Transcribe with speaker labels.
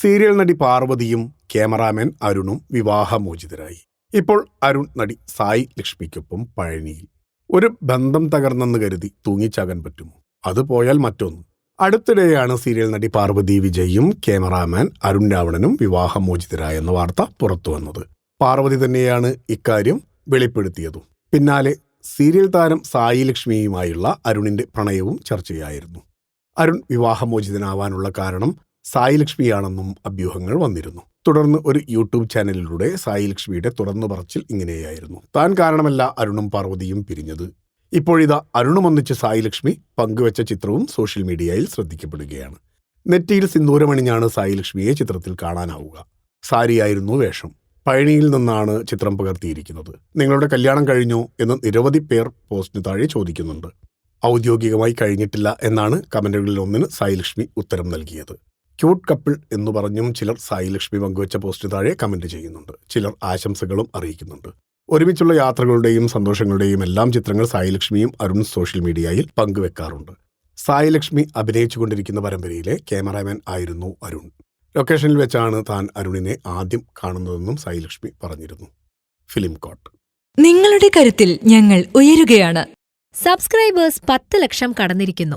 Speaker 1: Serial നടി പാർവതിയും cameraman അരുണും വിവാഹമോചിതരായി. ഇപ്പോൾ അരുൺ നടി സായി ലക്ഷ്മിക്കൊപ്പം പഴനിയിൽ. ഒരു ബന്ധം തകർന്നെന്ന് കരുതി തൂങ്ങിച്ചാകാൻ പറ്റുമോ? അത് പോയാൽ മറ്റൊന്ന്. അടുത്തിടെയാണ് സീരിയൽ നടി പാർവതി വിജയും ക്യാമറാമാൻ അരുൺ രാവണനും വിവാഹമോചിതരായെന്ന വാർത്ത പുറത്തു വന്നത്. പാർവതി തന്നെയാണ് ഇക്കാര്യം വെളിപ്പെടുത്തിയതും. പിന്നാലെ സീരിയൽ താരം സായി ലക്ഷ്മിയുമായുള്ള അരുണിന്റെ പ്രണയവും ചർച്ചയായിരുന്നു. അരുൺ വിവാഹമോചിതനാവാനുള്ള കാരണം സായി ലക്ഷ്മിയാണെന്നും അഭ്യൂഹങ്ങൾ വന്നിരുന്നു. തുടർന്ന് ഒരു യൂട്യൂബ് ചാനലിലൂടെ സായി ലക്ഷ്മിയുടെ തുറന്നു പറച്ചിൽ ഇങ്ങനെയായിരുന്നു. താൻ കാരണമല്ല അരുണും പാർവതിയും പിരിഞ്ഞത്. ഇപ്പോഴിതാ അരുണും ഒന്നിച്ച് സായി ലക്ഷ്മി പങ്കുവച്ച ചിത്രവും സോഷ്യൽ മീഡിയയിൽ ശ്രദ്ധിക്കപ്പെടുകയാണ്. നെറ്റിയിൽ സിന്ദൂരമണിഞ്ഞാണ് സായി ലക്ഷ്മിയെ ചിത്രത്തിൽ കാണാനാവുക. സാരിയായിരുന്നു വേഷം. പഴനിയിൽ നിന്നാണ് ചിത്രം പകർത്തിയിരിക്കുന്നത്. നിങ്ങളുടെ കല്യാണം കഴിഞ്ഞു എന്ന് നിരവധി പേർ പോസ്റ്റിന് താഴെ ചോദിക്കുന്നുണ്ട്. ഔദ്യോഗികമായി കഴിഞ്ഞിട്ടില്ല എന്നാണ് കമന്റുകളിൽ ഒന്നിന് സായി ലക്ഷ്മി ഉത്തരം നൽകിയത്. ക്യൂട്ട് കപ്പിൾ എന്ന് പറഞ്ഞും ചിലർ സായി ലക്ഷ്മി പങ്കുവച്ച പോസ്റ്റ് താഴെ കമന്റ് ചെയ്യുന്നുണ്ട്. ചിലർ ആശംസകളും അറിയിക്കുന്നുണ്ട്. ഒരുമിച്ചുള്ള യാത്രകളുടെയും സന്തോഷങ്ങളുടെയും എല്ലാം ചിത്രങ്ങൾ സായി ലക്ഷ്മിയും അരുൺ സോഷ്യൽ മീഡിയയിൽ പങ്കുവെക്കാറുണ്ട്. സായി ലക്ഷ്മി അഭിനയിച്ചുകൊണ്ടിരിക്കുന്ന പരമ്പരയിലെ ക്യാമറാമാൻ ആയിരുന്നു അരുൺ. ലൊക്കേഷനിൽ വെച്ചാണ് താൻ അരുണിനെ ആദ്യം കാണുന്നതെന്നും സായി ലക്ഷ്മി പറഞ്ഞിരുന്നു. ഫിലിം കോട്ട്
Speaker 2: നിങ്ങളുടെ കരുത്തിൽ ഞങ്ങൾ ഉയരുകയാണ്.
Speaker 3: സബ്സ്ക്രൈബേഴ്സ് പത്ത് ലക്ഷം കടന്നിരിക്കുന്നു.